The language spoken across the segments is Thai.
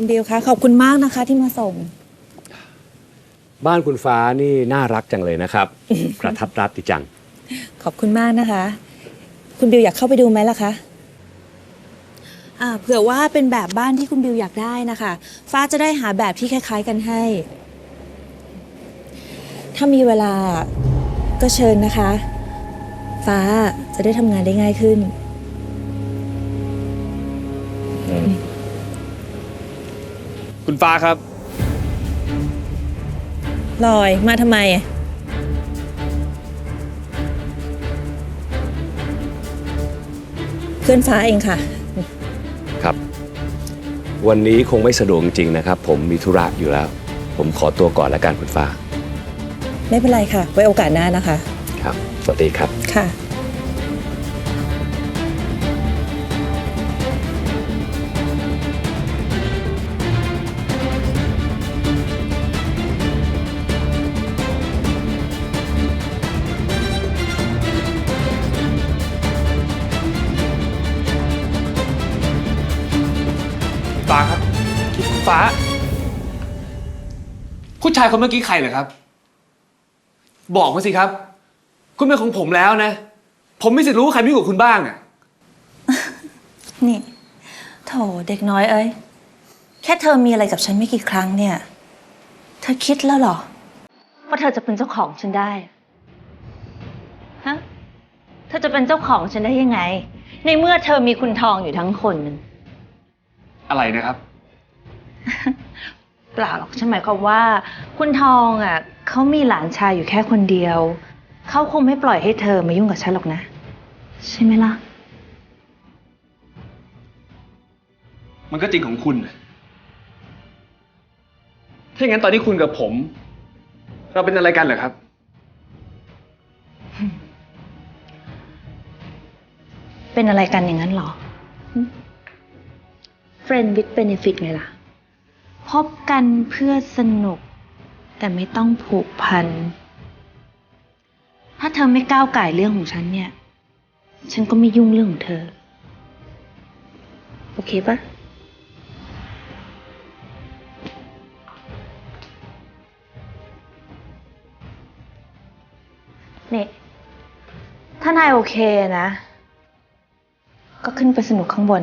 คุณบิวคะขอบคุณมากนะคะที่มาส่ง บ้านคุณฟ้านี่น่ารักจังเลยนะครับ กระทัดรัดดีจัง ขอบคุณมากนะคะ คุณบิวอยากเข้าไปดูไหมล่ะคะอ่าเผื่อว่าเป็นแบบบ้านที่คุณบิวอยากได้นะคะ ฟ้าจะได้หาแบบที่คล้าย ๆ กันให้ ถ้ามีเวลาก็เชิญนะคะ ฟ้าจะได้ทำงานได้ง่ายขึ้น คุณฟ้าครับ ลอยมาทำไม เพื่อนฟ้าเองค่ะ ครับ วันนี้คงไม่สะดวกจริงๆนะครับ ผมมีธุระอยู่แล้ว ผมขอตัวก่อนแล้วกันคุณฟ้า ไม่เป็นไรค่ะ ไว้โอกาสหน้านะคะ ครับ สวัสดีครับ ค่ะ ฟ้า ผู้ชายคนเมื่อกี้ใครเหรอครับ บอกมาสิครับ คุณเป็นของผมแล้วนะ ผมไม่สิทธิ์รู้ว่าใครไม่อยู่กับคุณบ้างอะนี่ โถเด็กน้อยเอ้ย แค่เธอมีอะไรกับฉันไม่กี่ครั้งเนี่ย เธอคิดแล้วเหรอ ว่าเธอจะเป็นเจ้าของฉันได้ ฮะ เธอจะเป็นเจ้าของฉันได้ยังไง ในเมื่อเธอมีคุณทองอยู่ทั้งคนหนึ่ง อะไรนะครับ เปล่าหรอกฉันหมายความว่า คุณทองอะเขามีหลานชายอยู่แค่คนเดียว เขาคงไม่ปล่อยให้เธอมายุ่งกับฉันหรอกนะ ใช่ไหมล่ะ มันก็จริงของคุณน่ะถ้าอย่างนั้นตอนนี้คุณกับผม เราเป็นอะไรกันเหรอครับ เป็นอะไรกันอย่างนั้นเหรอ Friend with benefit ไงล่ะ พบกันเพื่อสนุก แต่ไม่ต้องผูกพัน ถ้าเธอไม่ก้าวไก่เรื่องของฉันเนี่ย ฉันก็ไม่ยุ่งเรื่องของเธอ โอเคปะนี่ถ้านายโอเคนะ ก็ขึ้นไปสนุกข้างบน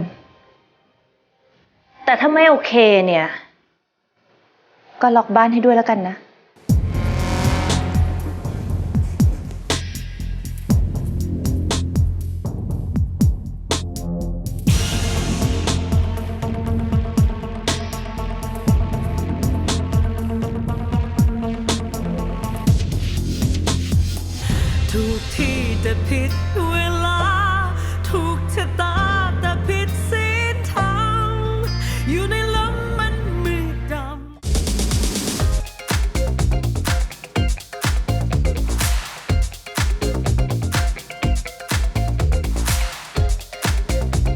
แต่ถ้าไม่โอเคเนี่ย ก็ล็อกบ้านให้ด้วยแล้วกันนะ ถูกที่แต่ผิดเวลา ถูกชะตาแต่ผิดศีลธรรมอยู่ใน